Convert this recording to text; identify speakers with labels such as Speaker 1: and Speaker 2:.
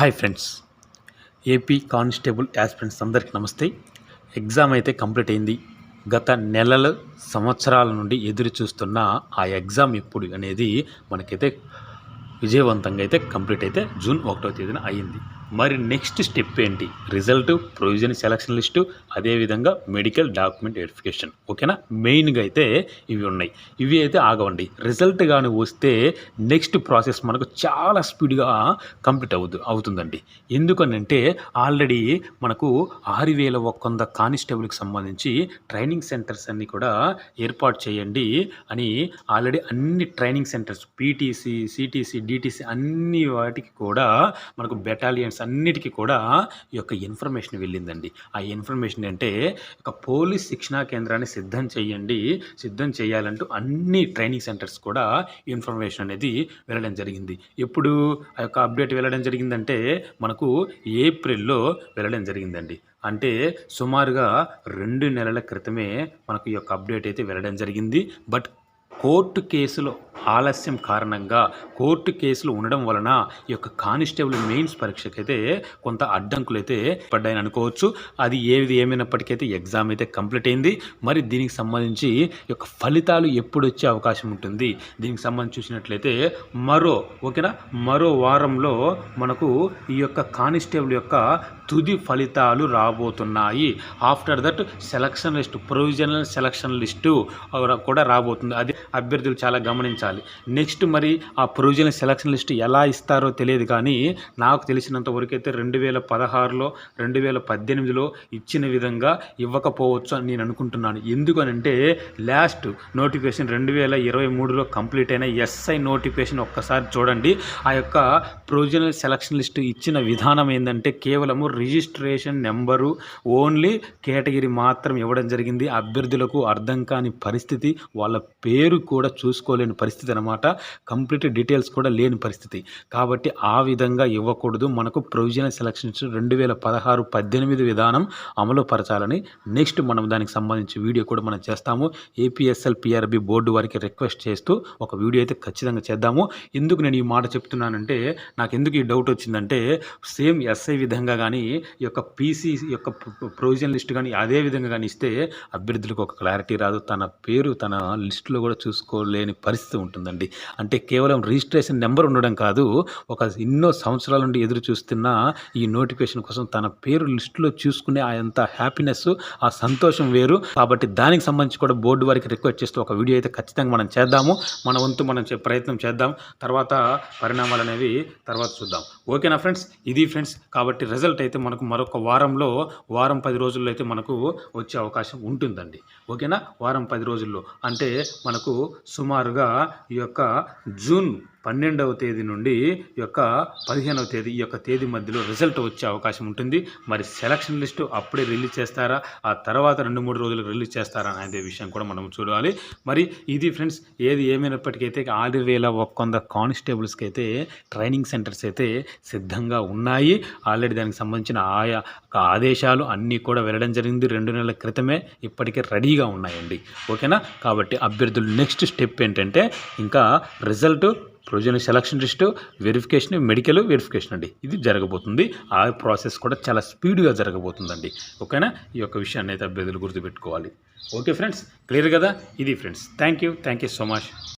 Speaker 1: Hi friends. AP constable aspirants అందరికీ నమస్తే. Exam అయితే కంప్లీట్ అయింది. గత నెలల సంవత్సరాల నుండి ఎదురు చూస్తున్న ఆ ఎగ్జామ్ ఎప్పుడు అనేది మనకైతే విజయవంతంగా అయితే కంప్లీట్ అయితే జూన్ ఒకటో తేదీన అయ్యింది మరి నెక్స్ట్ స్టెప్ ఏంటి? రిజల్ట్ ప్రొవిజన్ సెలక్షన్ లిస్టు అదేవిధంగా మెడికల్ డాక్యుమెంట్ వెరిఫికేషన్ ఓకేనా మెయిన్గా అయితే ఇవి ఉన్నాయి. ఇవి అయితే ఆగవండి. రిజల్ట్ కానీ వస్తే నెక్స్ట్ ప్రాసెస్ మనకు చాలా స్పీడ్గా కంప్లీట్ అవుతు అవుతుందండి. ఎందుకనంటే ఆల్రెడీ మనకు ఆరు వేల ఒక్క వంద కానిస్టేబుల్కి సంబంధించి ట్రైనింగ్ సెంటర్స్ అన్నీ కూడా ఏర్పాటు చేయండి అని ఆల్రెడీ అన్ని training centres PTC CTC DTC అన్ని వాటికి కూడా మనకు బెటాలియన్స్ అన్నిటికీ కూడా ఈ యొక్క ఇన్ఫర్మేషన్ వెళ్ళిందండి. ఆ ఇన్ఫర్మేషన్ అంటే ఒక పోలీస్ శిక్షణా కేంద్రాన్ని సిద్ధం చేయండి సిద్ధం చేయాలంటూ అన్ని ట్రైనింగ్ సెంటర్స్ కూడా ఇన్ఫర్మేషన్ అనేది వెళ్ళడం జరిగింది. ఎప్పుడు ఆ యొక్క అప్డేట్ వెళ్ళడం జరిగిందంటే మనకు ఏప్రిల్లో వెళ్ళడం జరిగిందండి. అంటే సుమారుగా రెండు నెలల క్రితమే మనకు ఈ యొక్క అప్డేట్ అయితే వెళ్ళడం జరిగింది. బట్ కోర్టు కేసులో ఆలస్యం కారణంగా కోర్టు కేసులు ఉండడం వలన ఈ యొక్క కానిస్టేబుల్ మెయిన్స్ పరీక్షకైతే కొంత అడ్డంకులు అయితే పడ్డాయని అనుకోవచ్చు. అది ఏది ఏమైనప్పటికైతే ఎగ్జామ్ అయితే కంప్లీట్ అయింది. మరి దీనికి సంబంధించి యొక్క ఫలితాలు ఎప్పుడు వచ్చే అవకాశం ఉంటుంది? దీనికి సంబంధించి చూసినట్లయితే మరో ఓకేనా? మరో వారంలో మనకు ఈ యొక్క కానిస్టేబుల్ యొక్క తుది ఫలితాలు రాబోతున్నాయి. After that selection list provisional selection list కూడా రాబోతుంది. అది అభ్యర్థులు చాలా గమనించాలి. నెక్స్ట్ మరి ఆ ప్రొవిజనల్ సెలక్షన్ లిస్ట్ ఎలా ఇస్తారో తెలియదు కానీ నాకు తెలిసినంత వరకైతే రెండు వేల పదహారులో రెండు వేల పద్దెనిమిదిలో ఇచ్చిన విధంగా ఇవ్వకపోవచ్చు అని నేను అనుకుంటున్నాను. ఎందుకనంటే లాస్ట్ నోటిఫికేషన్ రెండు వేల ఇరవై మూడులో కంప్లీట్ అయిన ఎస్ఐ నోటిఫికేషన్ ఒక్కసారి చూడండి. ఆ యొక్క ప్రొవిజనల్ సెలక్షన్ లిస్ట్ ఇచ్చిన విధానం ఏంటంటే కేవలము రిజిస్ట్రేషన్ నెంబరు ఓన్లీ కేటగిరీ మాత్రం ఇవ్వడం జరిగింది. అభ్యర్థులకు అర్థం కాని పరిస్థితి వాళ్ళ పేరు కూడా చూసుకోలేని పరిస్థితి అనమాట కంప్లీట్ డీటెయిల్స్ కూడా లేని పరిస్థితి. కాబట్టి ఆ విధంగా ఇవ్వకూడదు. మనకు ప్రొవిజనల్ సెలక్షన్స్ రెండు వేల పదహారు పద్దెనిమిది విధానం అమలు పరచాలని నెక్స్ట్ మనం దానికి సంబంధించి వీడియో కూడా మనం చేస్తాము. ఏపీఎస్ఎల్ పిఆర్బి బోర్డు వారికి రిక్వెస్ట్ చేస్తూ ఒక వీడియో అయితే ఖచ్చితంగా చేద్దాము. ఎందుకు నేను ఈ మాట చెప్తున్నానంటే నాకు ఎందుకు ఈ డౌట్ వచ్చిందంటే సేమ్ ఎస్ఐ విధంగా కానీ యొక్క పీసీ యొక్క ప్రొవిజన్ లిస్ట్ కానీ అదే విధంగా కానీ ఇస్తే అభ్యర్థులకు ఒక క్లారిటీ రాదు. తన పేరు తన లిస్టులో కూడా చూసుకోలేని పరిస్థితి ఉంటుందండి. అంటే కేవలం రిజిస్ట్రేషన్ నెంబర్ ఉండడం కాదు ఒక ఎన్నో సంవత్సరాల నుండి ఎదురు చూస్తున్న ఈ నోటిఫికేషన్ కోసం తన పేరు లిస్టులో చూసుకునే ఆ హ్యాపీనెస్ ఆ సంతోషం వేరు. కాబట్టి దానికి సంబంధించి కూడా బోర్డు వారికి రిక్వెస్ట్ చేస్తూ ఒక వీడియో అయితే ఖచ్చితంగా మనం చేద్దాము. మన వంతు మనం ప్రయత్నం చేద్దాం. తర్వాత పరిణామాలు అనేవి తర్వాత చూద్దాం. ఓకేనా ఫ్రెండ్స్? ఇది ఫ్రెండ్స్ కాబట్టి రిజల్ట్ అయితే అయితే మనకు మరొక వారంలో వారం పది రోజుల్లో అయితే మనకు వచ్చే అవకాశం ఉంటుందండి. ఓకేనా? వారం పది రోజుల్లో. అంటే మనకు సుమారుగా ఈ యొక్క జూన్ పన్నెండవ తేదీ నుండి ఈ యొక్క పదిహేనవ తేదీ ఈ యొక్క తేదీ మధ్యలో రిజల్ట్ వచ్చే అవకాశం ఉంటుంది. మరి సెలక్షన్ లిస్టు అప్పుడే రిలీజ్ చేస్తారా? ఆ తర్వాత రెండు మూడు రోజులు రిలీజ్ చేస్తారా? అనే విషయం కూడా మనం చూడాలి. మరి ఇది ఫ్రెండ్స్ ఏది ఏమైనప్పటికైతే ఆరు వేల ఒక్కొంద కానిస్టేబుల్స్కి అయితే ట్రైనింగ్ సెంటర్స్ అయితే సిద్ధంగా ఉన్నాయి. ఆల్రెడీ దానికి సంబంధించిన ఆయా ఆదేశాలు అన్నీ కూడా వెళ్ళడం జరిగింది. రెండు నెలల క్రితమే ఇప్పటికే రెడీగా ఉన్నాయండి. ఓకేనా? కాబట్టి అభ్యర్థులు నెక్స్ట్ స్టెప్ ఏంటంటే ఇంకా result provisional selection list verification medical verification అండి. ఇది జరగబోతుంది. ఆ ప్రాసెస్ కూడా చాలా స్పీడ్గా జరగబోతుందండి. ఓకేనా? ఈ యొక్క విషయాన్ని అయితే అభ్యర్థులు గుర్తుపెట్టుకోవాలి. ఓకే ఫ్రెండ్స్ క్లియర్ కదా? ఇది friends. Thank you. Thank you so much.